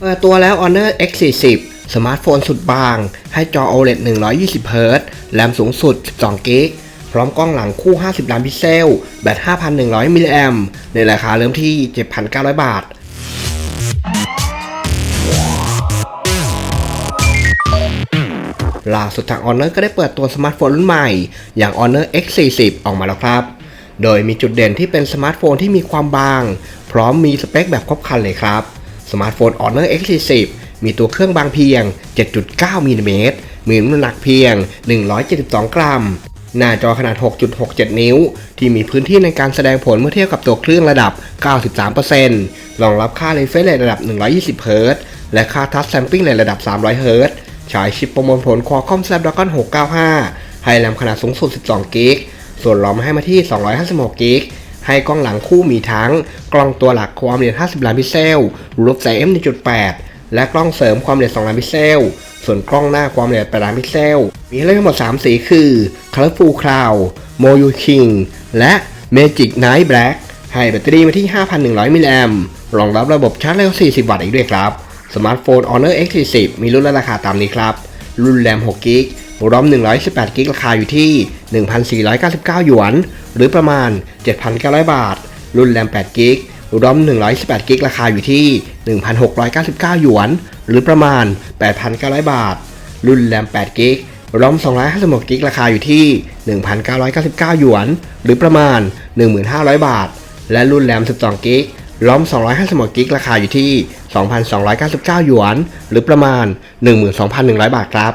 เปิดตัวแล้ว Honor X40 สมาร์ทโฟนสุดบาง ให้จอ OLED 120 Hz แรมสูงสุด 12กิกพร้อมกล้องหลังคู่ 50 ล้านพิกเซล แบต 5,100 มิลลิแอมในราคาเริ่มที่ 7,900 บาท ล่าสุดทาง Honor ก็ได้เปิดตัวสมาร์ทโฟนรุ่นใหม่ อย่าง Honor X40 ออกมาแล้วครับ โดยมีจุดเด่นที่เป็นสมาร์ทโฟนที่มีความบาง พร้อมมีสเปคแบบครบครันเลยครับ สมาร์ทโฟน Honor X40 มีตัวเครื่องบางเพียง 7.9มิลลิเมตรมีน้ำหนักเพียง 172 กรัม หน้าจอขนาด 6.67 นิ้ว ที่มีพื้นที่ในการแสดงผลเมื่อเทียบกับตัวเครื่องระดับ 93%รองรับค่า refresh rate ระดับ 120 Hz และค่า touch sampling ในระดับ 300 Hz ใช้ชิปประมวลผล Qualcomm Snapdragon 695 ให้แรมขนาดสูงสุด 12 กิก ส่วนรอมให้มาที่ 256 กิก ให้กล้องหลังคู่มีทั้ง กล้องตัวหลักความละเอียด 50 ล้านพิกเซลรูปใส่ f 1.8 และกล้องเสริมความละเอียด 2 ล้านพิกเซล ส่วนกล้องหน้าความละเอียด 8 ล้านพิกเซล มีให้เลือกทั้งหมด 3 สีคือ Colorful Cloud Moyu King และ Magic Night Black ให้แบตเตอรี่มาที่ 5,100 มิลลิแอมป์รองรับระบบชาร์จเร็ว 40 วัตต์อีกด้วยครับ สมาร์ทโฟน Honor X40 มีรุ่นและราคาตามนี้ครับ รุ่นแรม 6 กิก รอม 118 กิกราคาอยู่ที่ 1,499 หยวน หรือประมาณ 7,900 บาท รุ่นแรม 8 กิกรอม 118 กิกราคาอยู่ที่ 1,699 หยวน หรือประมาณ 8,900 บาท รุ่นแรม 8 กิกรอม 256 กิกราคาอยู่ที่ 1,999 หยวน หรือประมาณ 1,500 บาท และรุ่นแรม 12 กิกรอม 256 กิกราคาอยู่ที่ 2,299 หยวน หรือประมาณ 12,100 บาทครับ